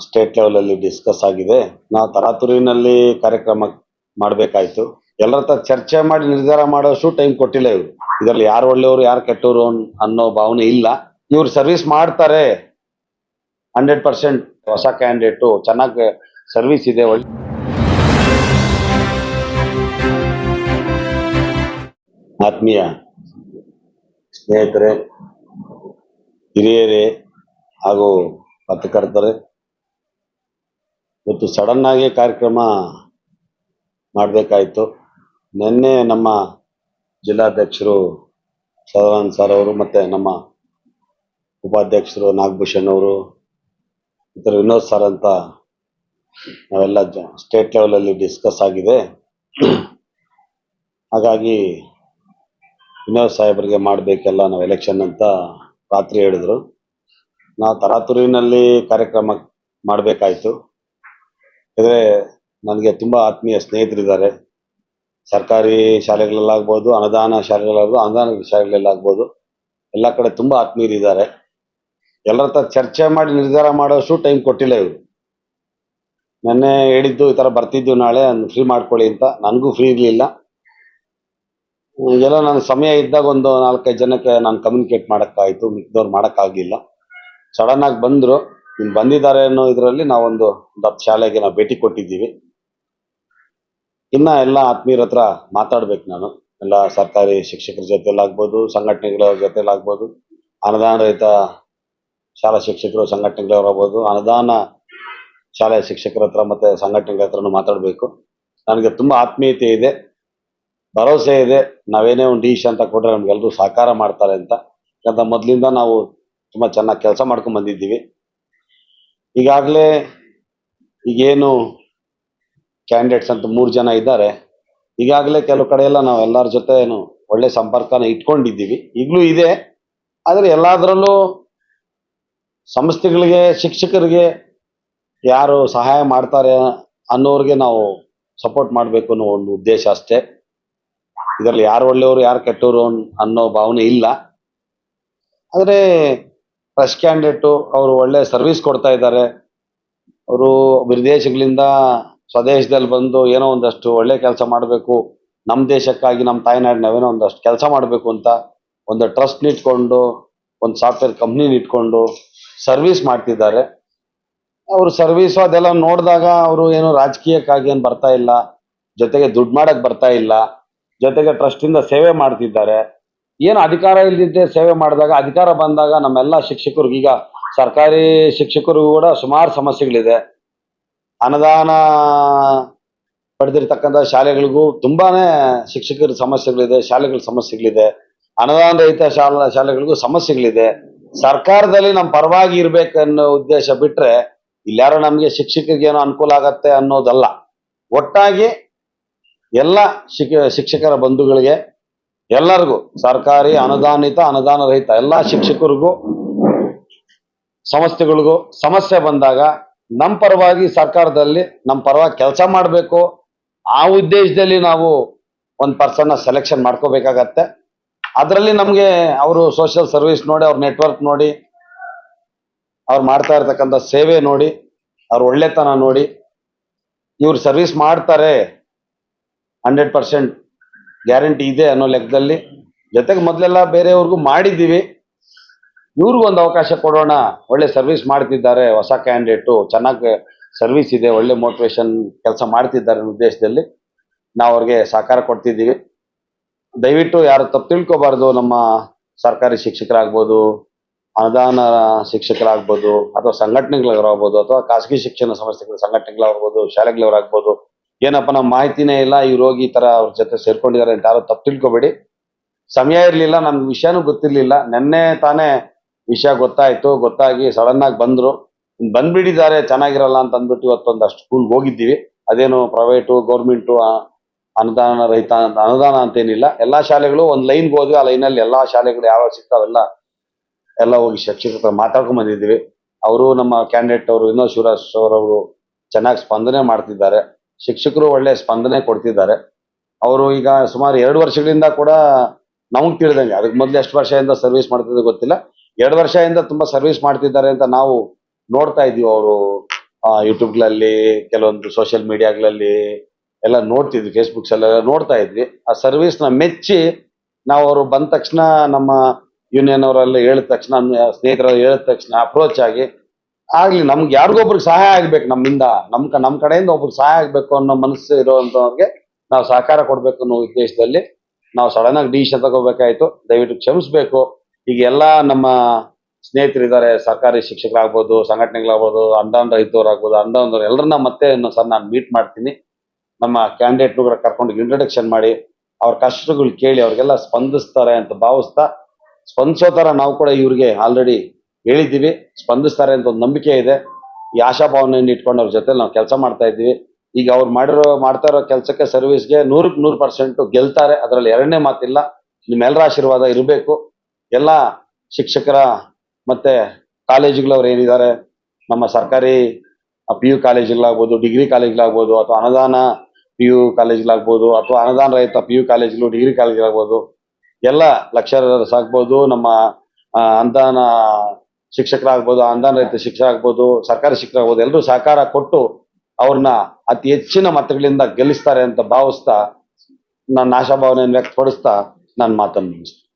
State level ಅಲ್ಲಿ discuss ಆಗಿದೆ. ನಾವು ತರಾತುರಿನಲ್ಲಿ ಕಾರ್ಯಕ್ರಮ ಮಾಡಬೇಕಾಯ್ತು. ಎಲ್ಲರ ಹತ್ರ ಚರ್ಚೆ ಮಾಡಿ ನಿರ್ಧಾರ ಮಾಡೋಷ್ಟು ಟೈಮ್ ಕೊಟ್ಟಿಲ್ಲ ಇವರು. ಇದರಲ್ಲಿ ಯಾರು ಒಳ್ಳೆಯವರು, ಯಾರು ಕೆಟ್ಟವರು ಅನ್ನೋ ಭಾವನೆ ಇಲ್ಲ. ಇವ್ರು ಸರ್ವಿಸ್ ಮಾಡ್ತಾರೆ. ಹಂಡ್ರೆಡ್ ಪರ್ಸೆಂಟ್ ಹೊಸ ಕ್ಯಾಂಡಿಡೇಟು, ಚೆನ್ನಾಗಿ ಸರ್ವಿಸ್ ಇದೆ, ಒಳ್ಳೆ ಆತ್ಮೀಯ ಸ್ನೇಹಿತರೆ, ಹಿರಿಯರೇ ಹಾಗೂ ಪತ್ರಕರ್ತರೆ ಇವತ್ತು ಸಡನ್ ಆಗಿ ಕಾರ್ಯಕ್ರಮ ಮಾಡಬೇಕಾಯಿತು. ನಿನ್ನೆ ನಮ್ಮ ಜಿಲ್ಲಾಧ್ಯಕ್ಷರು ಸದಾನಂದ ಸರ್ ಅವರು ಮತ್ತು ನಮ್ಮ ಉಪಾಧ್ಯಕ್ಷರು ನಾಗಭೂಷಣ್ ಅವರು, ಇತರ ವಿನೋದ್ ಸರ್ ಅಂತ ನಾವೆಲ್ಲ ಜ ಸ್ಟೇಟ್ ಲೆವೆಲಲ್ಲಿ ಡಿಸ್ಕಸ್ ಆಗಿದೆ. ಹಾಗಾಗಿ ವಿನೋದ್ ಸಾಹೇಬರಿಗೆ ಮಾಡಬೇಕೆಲ್ಲ ನಾವು ಎಲೆಕ್ಷನ್ ಅಂತ ರಾತ್ರಿ ಹೇಳಿದ್ರು. ನಾವು ತರಾತುರಿನಲ್ಲಿ ಕಾರ್ಯಕ್ರಮ ಮಾಡಬೇಕಾಯ್ತು. ಯಾಕಂದರೆ ನನಗೆ ತುಂಬ ಆತ್ಮೀಯ ಸ್ನೇಹಿತರಿದ್ದಾರೆ. ಸರ್ಕಾರಿ ಶಾಲೆಗಳಲ್ಲಾಗ್ಬೋದು, ಅನುದಾನ ಶಾಲೆಗಳಾಗ್ಬೋದು ಅನುದಾನ ಶಾಲೆಗಳಲ್ಲಾಗ್ಬೋದು, ಎಲ್ಲ ಕಡೆ ತುಂಬ ಆತ್ಮೀಯರಿದ್ದಾರೆ. ಎಲ್ಲರ ಹತ್ರ ಚರ್ಚೆ ಮಾಡಿ ನಿರ್ಧಾರ ಮಾಡೋಷ್ಟು ಟೈಮ್ ಕೊಟ್ಟಿಲ್ಲ ಇವರು. ನೆನ್ನೆ ಹೇಳಿದ್ದು ಈ ಥರ ಬರ್ತಿದ್ದು ನಾಳೆ ಫ್ರೀ ಮಾಡ್ಕೊಳ್ಳಿ ಅಂತ. ನನಗೂ ಫ್ರೀ ಇರಲಿಲ್ಲ. ಎಲ್ಲ ನನ್ನ ಸಮಯ ಇದ್ದಾಗ ಒಂದು ನಾಲ್ಕೈದು ಜನಕ್ಕೆ ನಾನು ಕಮ್ಯುನಿಕೇಟ್ ಮಾಡೋಕ್ಕಾಯ್ತು ಮಿಕ್ಕದವ್ರು ಮಾಡೋಕ್ಕಾಗಲಿಲ್ಲ. ಸಡನ್ ಆಗಿ ಬಂದರು. ಇನ್ನು ಬಂದಿದ್ದಾರೆ ಅನ್ನೋ ಇದರಲ್ಲಿ ನಾವೊಂದು ಹತ್ತು ಶಾಲೆಗೆ ನಾವು ಭೇಟಿ ಕೊಟ್ಟಿದ್ದೀವಿ. ಇನ್ನ ಎಲ್ಲ ಆತ್ಮೀಯರ ಹತ್ರ ಮಾತಾಡ್ಬೇಕು ನಾನು. ಎಲ್ಲ ಸರ್ಕಾರಿ ಶಿಕ್ಷಕರ ಜೊತೆಲಾಗ್ಬೋದು ಸಂಘಟನೆಗಳ ಜೊತೆಲಾಗ್ಬೋದು ಅನುದಾನ ರಹಿತ ಶಾಲಾ ಶಿಕ್ಷಕರು ಸಂಘಟನೆಗಳವರಾಗ್ಬೋದು ಅನುದಾನ ಶಾಲೆಯ ಶಿಕ್ಷಕರ ಹತ್ರ ಮತ್ತೆ ಸಂಘಟನೆಗಳ ಹತ್ರನೂ ಮಾತಾಡಬೇಕು. ನನಗೆ ತುಂಬ ಆತ್ಮೀಯತೆ ಇದೆ, ಭರವಸೆ ಇದೆ. ನಾವೇನೇ ಒಂದು ಡಿಶ್ ಅಂತ ಕೊಟ್ರೆ ನಮ್ಗೆಲ್ಲರೂ ಸಹಕಾರ ಮಾಡ್ತಾರೆ ಅಂತ. ಯಾಕಂತ ಮೊದಲಿಂದ ನಾವು ತುಂಬ ಚೆನ್ನಾಗಿ ಕೆಲಸ ಮಾಡ್ಕೊಂಡ್ ಬಂದಿದ್ದೀವಿ. ಈಗಾಗಲೇ ಈಗೇನು ಕ್ಯಾಂಡಿಡೇಟ್ಸ್ ಅಂತ ಮೂರು ಜನ ಇದ್ದಾರೆ. ಈಗಾಗಲೇ ಕೆಲವು ಕಡೆ ಎಲ್ಲ ನಾವು ಎಲ್ಲರ ಜೊತೆನು ಒಳ್ಳೆ ಸಂಪರ್ಕನ ಇಟ್ಕೊಂಡಿದ್ದೀವಿ. ಈಗಲೂ ಇದೆ. ಆದರೆ ಎಲ್ಲದರಲ್ಲೂ ಸಂಸ್ಥೆಗಳಿಗೆ, ಶಿಕ್ಷಕರಿಗೆ ಯಾರು ಸಹಾಯ ಮಾಡ್ತಾರೆ ಅನ್ನೋರಿಗೆ ನಾವು ಸಪೋರ್ಟ್ ಮಾಡಬೇಕು ಅನ್ನೋ ಒಂದು ಉದ್ದೇಶ ಅಷ್ಟೇ. ಇದರಲ್ಲಿ ಯಾರು ಒಳ್ಳೆಯವರು, ಯಾರು ಕೆಟ್ಟವರು ಅನ್ನೋ ಭಾವನೆ ಇಲ್ಲ. ಆದರೆ ಫ್ರೆಶ್ ಕ್ಯಾಂಡಿಡೇಟು ಅವರು ಒಳ್ಳೆ ಸರ್ವಿಸ್ ಕೊಡ್ತಾ ಇದ್ದಾರೆ. ಅವರು ವಿದೇಶಗಳಿಂದ ಸ್ವದೇಶದಲ್ಲಿ ಬಂದು ಏನೋ ಒಂದಷ್ಟು ಒಳ್ಳೆ ಕೆಲಸ ಮಾಡಬೇಕು. ನಮ್ಮ ದೇಶಕ್ಕಾಗಿ ನಮ್ಮ ತಾಯ್ನಾಡಿನ ನಾವೇನೋ ಒಂದಷ್ಟು ಕೆಲಸ ಮಾಡಬೇಕು ಅಂತ ಒಂದು ಟ್ರಸ್ಟ್ ಇಟ್ಕೊಂಡು, ಒಂದು ಸಾಫ್ಟ್ವೇರ್ ಕಂಪ್ನಿ ಇಟ್ಕೊಂಡು ಸರ್ವಿಸ್ ಮಾಡ್ತಿದ್ದಾರೆ. ಅವರು ಸರ್ವಿಸು ಅದೆಲ್ಲ ನೋಡಿದಾಗ ಅವರು ಏನು ರಾಜಕೀಯಕ್ಕಾಗಿ ಏನು ಬರ್ತಾ ಇಲ್ಲ. ಜೊತೆಗೆ ದುಡ್ಡು ಮಾಡಕ್ ಬರ್ತಾ ಇಲ್ಲ. ಜೊತೆಗೆ ಟ್ರಸ್ಟಿಂದ ಸೇವೆ ಮಾಡ್ತಿದ್ದಾರೆ. ಏನು ಅಧಿಕಾರ ಇಲ್ಲದಿದ್ದೆ ಸೇವೆ ಮಾಡಿದಾಗ, ಅಧಿಕಾರ ಬಂದಾಗ ನಮ್ಮೆಲ್ಲ ಶಿಕ್ಷಕರಿಗೆ ಈಗ ಸರ್ಕಾರಿ ಶಿಕ್ಷಕರಿಗೂ ಕೂಡ ಸುಮಾರು ಸಮಸ್ಯೆಗಳಿದೆ. ಅನುದಾನ ಪಡೆದಿರ್ತಕ್ಕಂಥ ಶಾಲೆಗಳಿಗೂ ತುಂಬಾನೇ ಶಿಕ್ಷಕರ ಸಮಸ್ಯೆಗಳಿದೆ, ಶಾಲೆಗಳ ಸಮಸ್ಯೆಗಳಿದೆ. ಅನುದಾನ ರಹಿತ ಶಾಲಾ, ಶಾಲೆಗಳಿಗೂ ಸಮಸ್ಯೆಗಳಿದೆ. ಸರ್ಕಾರದಲ್ಲಿ ನಮ್ಮ ಪರವಾಗಿ ಇರ್ಬೇಕನ್ನೋ ಉದ್ದೇಶ ಬಿಟ್ರೆ ಇಲ್ಲಾರು ನಮಗೆ ಶಿಕ್ಷಕರಿಗೆ ಏನೋ ಅನುಕೂಲ ಆಗತ್ತೆ ಅನ್ನೋದಲ್ಲ. ಒಟ್ಟಾಗಿ ಎಲ್ಲ ಶಿಕ್ಷ, ಶಿಕ್ಷಕರ ಬಂಧುಗಳಿಗೆ ಎಲ್ಲರಿಗೂ ಸರ್ಕಾರಿ ಅನುದಾನಿತ ಅನುದಾನ ರಹಿತ ಎಲ್ಲ ಶಿಕ್ಷಕರಿಗೂ, ಸಂಸ್ಥೆಗಳಿಗೂ ಸಮಸ್ಯೆ ಬಂದಾಗ ನಮ್ಮ ಪರವಾಗಿ ಸರ್ಕಾರದಲ್ಲಿ ನಮ್ಮ ಪರವಾಗಿ ಕೆಲಸ ಮಾಡಬೇಕು. ಆ ಉದ್ದೇಶದಲ್ಲಿ ನಾವು ಒಂದು ಪರ್ಸನ್ನ ಸೆಲೆಕ್ಷನ್ ಮಾಡ್ಕೋಬೇಕಾಗತ್ತೆ. ಅದರಲ್ಲಿ ನಮಗೆ ಅವರು ಸೋಷಿಯಲ್ ಸರ್ವಿಸ್ ನೋಡಿ, ಅವ್ರ ನೆಟ್ವರ್ಕ್ ನೋಡಿ, ಅವ್ರು ಮಾಡ್ತಾ ಇರ್ತಕ್ಕಂಥ ಸೇವೆ ನೋಡಿ, ಅವ್ರ ಒಳ್ಳೆತನ ನೋಡಿ, ಇವ್ರು ಸರ್ವಿಸ್ ಮಾಡ್ತಾರೆ ಹಂಡ್ರೆಡ್ ಪರ್ಸೆಂಟ್ ಗ್ಯಾರಂಟಿ ಇದೆ ಅನ್ನೋ ಲೆಕ್ಕದಲ್ಲಿ. ಜೊತೆಗೆ ಮೊದಲೆಲ್ಲ ಬೇರೆಯವ್ರಿಗೂ ಮಾಡಿದ್ದೀವಿ. ಇವ್ರಿಗೂ ಒಂದು ಅವಕಾಶ ಕೊಡೋಣ, ಒಳ್ಳೆ ಸರ್ವಿಸ್ ಮಾಡ್ತಿದ್ದಾರೆ, ಹೊಸ ಕ್ಯಾಂಡಿಡೇಟು, ಚೆನ್ನಾಗಿ ಸರ್ವಿಸ್ ಇದೆ, ಒಳ್ಳೆ ಮೋಟಿವೇಶನ್ ಕೆಲಸ ಮಾಡ್ತಿದ್ದಾರೆ ಅನ್ನೋ ಉದ್ದೇಶದಲ್ಲಿ ನಾವು ಅವ್ರಿಗೆ ಸಹಕಾರ ಕೊಡ್ತಿದ್ದೀವಿ. ದಯವಿಟ್ಟು ಯಾರು ತಪ್ಪು ತಿಳ್ಕೊಬಾರ್ದು, ನಮ್ಮ ಸರ್ಕಾರಿ ಶಿಕ್ಷಕರಾಗ್ಬೋದು, ಅನುದಾನ ಶಿಕ್ಷಕರಾಗ್ಬೋದು, ಅಥವಾ ಸಂಘಟನೆಗಳವರಾಗ್ಬೋದು ಅಥವಾ ಖಾಸಗಿ ಶಿಕ್ಷಣ ಸಂಸ್ಥೆಗಳ ಸಂಘಟನೆಗಳಾಗ್ಬೋದು ಶಾಲೆಗಳವರಾಗ್ಬೋದು ಏನಪ್ಪ ನಮ್ಮ ಮಾಹಿತಿನೇ ಇಲ್ಲ ಇವ್ರು ಹೋಗಿ ಈ ತರ ಅವ್ರ ಜೊತೆ ಸೇರ್ಕೊಂಡಿದ್ದಾರೆ ಅಂತ ಯಾರು ತಪ್ಪು ತಿಳ್ಕೊಬೇಡಿ. ಸಮಯ ಇರಲಿಲ್ಲ ನಮ್ಗೆ ವಿಷಯನೂ ಗೊತ್ತಿರ್ಲಿಲ್ಲ. ನಿನ್ನೆ ತಾನೇ ವಿಷಯ ಗೊತ್ತಾಯ್ತು, ಗೊತ್ತಾಗಿ ಸಡನ್ ಆಗಿ ಬಂದ್ರು. ಬಂದ್ಬಿಟ್ಟಿದ್ದಾರೆ, ಚೆನ್ನಾಗಿರಲ್ಲ ಅಂತ ಅಂದ್ಬಿಟ್ಟು ಇವತ್ತೊಂದಷ್ಟು ಸ್ಕೂಲ್ಗೆ ಹೋಗಿದ್ದೀವಿ. ಅದೇನು ಪ್ರೈವೇಟು ಗೌರ್ಮೆಂಟು ಅನುದಾನ ರಹಿತ ಅಂತ- ಅನುದಾನ ಅಂತೇನಿಲ್ಲ. ಎಲ್ಲಾ ಶಾಲೆಗಳು ಒಂದ್ ಲೈನ್ಗೆ ಹೋದ್ವಿ. ಆ ಲೈನಲ್ಲಿ ಎಲ್ಲಾ ಶಾಲೆಗಳು ಯಾವ ಸಿಗ್ತಾವೆಲ್ಲ ಎಲ್ಲ ಹೋಗಿ ಶಿಕ್ಷಕರ ಮಾತಾಡ್ಕೊಂಡ್ ಬಂದಿದ್ದೀವಿ. ಅವರು ನಮ್ಮ ಕ್ಯಾಂಡಿಡೇಟ್ ಅವರು ವಿನೋದ್ ಶಿವರಾಜ್ ಅವರು ಚೆನ್ನಾಗಿ ಸ್ಪಂದನೆ ಮಾಡ್ತಿದ್ದಾರೆ. ಶಿಕ್ಷಕರು ಒಳ್ಳೆ ಸ್ಪಂದನೆ ಕೊಡ್ತಿದ್ದಾರೆ. ಅವರು ಈಗ ಸುಮಾರು ಎರಡು ವರ್ಷಗಳಿಂದ ಕೂಡ ನಮಗೆ ತಿಳಿದಂಗೆ ಅದಕ್ಕೆ ಮೊದಲು ಎಷ್ಟು ವರ್ಷದಿಂದ ಸರ್ವಿಸ್ ಮಾಡ್ತಿದ್ದು ಗೊತ್ತಿಲ್ಲ. ಎರಡು ವರ್ಷದಿಂದ ತುಂಬಾ ಸರ್ವಿಸ್ ಮಾಡ್ತಿದ್ದಾರೆ ಅಂತ ನಾವು ನೋಡ್ತಾ ಇದೀವಿ ಅವರು. ಯೂಟ್ಯೂಬ್ಗಳಲ್ಲಿ ಕೆಲವೊಂದು ಸೋಷಿಯಲ್ ಮೀಡಿಯಾಗಳಲ್ಲಿ ಎಲ್ಲ ನೋಡ್ತಿದ್ವಿ ಫೇಸ್ಬುಕ್ಸ್ ಎಲ್ಲ ನೋಡ್ತಾ ಇದ್ವಿ. ಆ ಸರ್ವಿಸ್ನ ಮೆಚ್ಚಿ ನಾವು ಅವರು ಬಂದ ತಕ್ಷಣ ನಮ್ಮ ಯೂನಿಯನ್ ಅವರೆಲ್ಲ ಹೇಳಿದ ತಕ್ಷಣ ಸ್ನೇಹಿತರ ಹೇಳಿದ ತಕ್ಷಣ ಅಪ್ರೋಚ್ ಆಗಿ ಆಗ್ಲಿ, ನಮ್ಗೆ ಯಾರಿಗೊಬ್ರಿಗೆ ಸಹಾಯ ಆಗ್ಬೇಕು ನಮ್ಮಿಂದ? ನಮ್ ನಮ್ ಕಡೆಯಿಂದ ಒಬ್ರಿಗೆ ಸಹಾಯ ಆಗ್ಬೇಕು ಅನ್ನೋ ಮನಸ್ಸು ಇರುವಂತವ್ರಿಗೆ ನಾವು ಸಹಕಾರ ಕೊಡ್ಬೇಕು ಅನ್ನೋ ಉದ್ದೇಶದಲ್ಲಿ ನಾವು ಸಡನ್ ಆಗಿ ಡಿಸಿಷನ್ ತಗೋಬೇಕಾಯ್ತು. ದಯವಿಟ್ಟು ಕ್ಷಮಿಸ್ಬೇಕು. ಈಗ ಎಲ್ಲಾ ನಮ್ಮ ಸ್ನೇಹಿತರಿದ್ದಾರೆ, ಸರ್ಕಾರಿ ಶಿಕ್ಷಕರಾಗ್ಬೋದು, ಸಂಘಟನೆಗಳಾಗ್ಬೋದು ಅನುದಾನ ರೈತವರಾಗ್ಬೋದು ಅನುದಾನದವ್ರು ಎಲ್ಲರನ್ನ ಮತ್ತೆ ಇನ್ನೊಂದ್ಸಲ ನಾನು ಮೀಟ್ ಮಾಡ್ತೀನಿ. ನಮ್ಮ ಕ್ಯಾಂಡಿಡೇಟ್ ಕರ್ಕೊಂಡು ಇಂಟ್ರಡಕ್ಷನ್ ಮಾಡಿ, ಅವ್ರ ಕಷ್ಟಗಳು ಕೇಳಿ ಅವ್ರಿಗೆಲ್ಲ ಸ್ಪಂದಿಸ್ತಾರೆ ಅಂತ ಭಾವಿಸ್ತಾ, ಸ್ಪಂದಿಸೋ ತರ ನಾವು ಕೂಡ ಇವ್ರಿಗೆ ಆಲ್ರೆಡಿ ಹೇಳಿದ್ದೀವಿ, ಸ್ಪಂದಿಸ್ತಾರೆ ಅಂತ ಒಂದು ನಂಬಿಕೆ ಇದೆ. ಈ ಆಶಾಭಾವನೆಯನ್ನು ಇಟ್ಕೊಂಡು ಅವ್ರ ಜೊತೆ ನಾವು ಕೆಲಸ ಮಾಡ್ತಾ ಇದ್ದೀವಿ. ಈಗ ಅವ್ರು ಮಾಡಿರೋ, ಮಾಡ್ತಾ ಇರೋ ಕೆಲಸಕ್ಕೆ ಸರ್ವಿಸ್ಗೆ ನೂರಕ್ಕೆ ನೂರು ಪರ್ಸೆಂಟ್ ಗೆಲ್ತಾರೆ. ಅದರಲ್ಲಿ ಎರಡನೇ ಮಾತಿಲ್ಲ. ನಿಮ್ಮೆಲ್ಲರ ಆಶೀರ್ವಾದ ಇರಬೇಕು. ಎಲ್ಲ ಶಿಕ್ಷಕರ ಮತ್ತೆ ಕಾಲೇಜುಗಳವ್ರು ಏನಿದ್ದಾರೆ, ನಮ್ಮ ಸರ್ಕಾರಿ ಪಿ ಯು ಕಾಲೇಜುಗಳಾಗ್ಬೋದು, ಡಿಗ್ರಿ ಕಾಲೇಜ್ಗಳಾಗ್ಬೋದು, ಅಥವಾ ಅನುದಾನ ಪಿ ಯು ಕಾಲೇಜ್ಗಳಾಗ್ಬೋದು, ಅಥವಾ ಅನುದಾನ ರಹಿತ ಪಿ ಯು ಕಾಲೇಜ್ಗಳು, ಡಿಗ್ರಿ ಕಾಲೇಜ್ಗಳಾಗ್ಬೋದು, ಎಲ್ಲ ಲೆಕ್ಚರರ್ಸ್ ಆಗ್ಬೋದು ನಮ್ಮ ಅನುದಾನ ಶಿಕ್ಷಕರಾಗ್ಬೋದು ಅನುದಾನ ರಹಿತ ಶಿಕ್ಷಕರಾಗ್ಬೋದು, ಸರ್ಕಾರಿ ಶಿಕ್ಷಕರಾಗ್ಬೋದು, ಎಲ್ಲರೂ ಸಹಕಾರ ಕೊಟ್ಟು ಅವ್ರನ್ನ ಅತಿ ಹೆಚ್ಚಿನ ಮತಗಳಿಂದ ಗೆಲ್ಲಿಸ್ತಾರೆ ಅಂತ ಭಾವಿಸ್ತಾ, ನನ್ನ ಆಶಾಭಾವನೆಯನ್ನು ವ್ಯಕ್ತಪಡಿಸ್ತಾ, ನನ್ನ ಮಾತನ್ನು ಮುಗಿಸ್ತೀನಿ.